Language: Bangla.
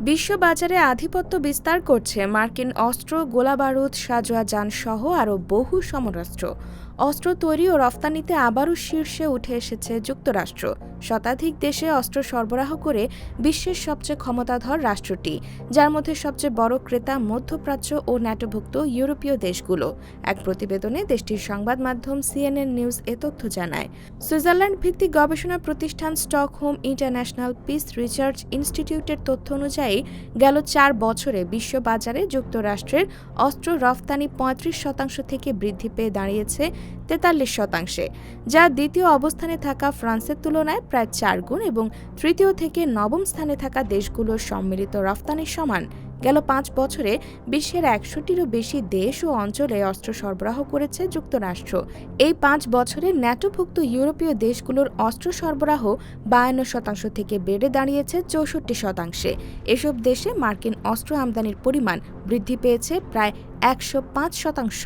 বিশ্ববাজারে আধিপত্য বিস্তার করছে মার্কিন অস্ত্র গোলাবারুদ সাজোয়া যান সহ আরও বহু সমরাস্ত্র। অস্ত্র তৈরি ও রফতানিতে আবারও শীর্ষে উঠে এসেছে যুক্তরাষ্ট্র। শতাধিক দেশে অস্ত্র সরবরাহ করে বিশ্বের সবচেয়ে ক্ষমতাধর রাষ্ট্রটি, যার মধ্যে সবচেয়ে বড় ক্রেতা মধ্যপ্রাচ্য ও ন্যাটোভুক্ত ইউরোপীয় দেশগুলো, এক প্রতিবেদনে দেশটির সংবাদ মাধ্যম সিএনএন নিউজ এ তথ্য জানায়। সুইজারল্যান্ড ভিত্তিক গবেষণা প্রতিষ্ঠান স্টকহোম ইন্টারন্যাশনাল পিস রিসার্চ ইনস্টিটিউটের তথ্য অনুযায়ী, গেল চার বছরে বিশ্ববাজারে যুক্তরাষ্ট্রের অস্ত্র রফতানি পঁয়ত্রিশ শতাংশ থেকে বৃদ্ধি পেয়ে দাঁড়িয়েছে তেতাল্লিশ শতাংশে, যা দ্বিতীয় অবস্থানে থাকা ফ্রান্সের তুলনায় প্রায় চার গুণ এবং তৃতীয় থেকে নবম স্থানে থাকা দেশগুলোর সম্মিলিত রফতানির সমান গেল পাঁচ বছরে বিশ্বের একশোটিরও বেশি দেশ ও অঞ্চলে অস্ত্র সরবরাহ করেছে যুক্তরাষ্ট্র। এই পাঁচ বছরে ন্যাটোভুক্ত ইউরোপীয় দেশগুলোর অস্ত্র সরবরাহ বায়ান্ন শতাংশ থেকে বেড়ে দাঁড়িয়েছে চৌষট্টি শতাংশে। এসব দেশে মার্কিন অস্ত্র আমদানির পরিমাণ বৃদ্ধি পেয়েছে প্রায় একশো পাঁচ শতাংশ।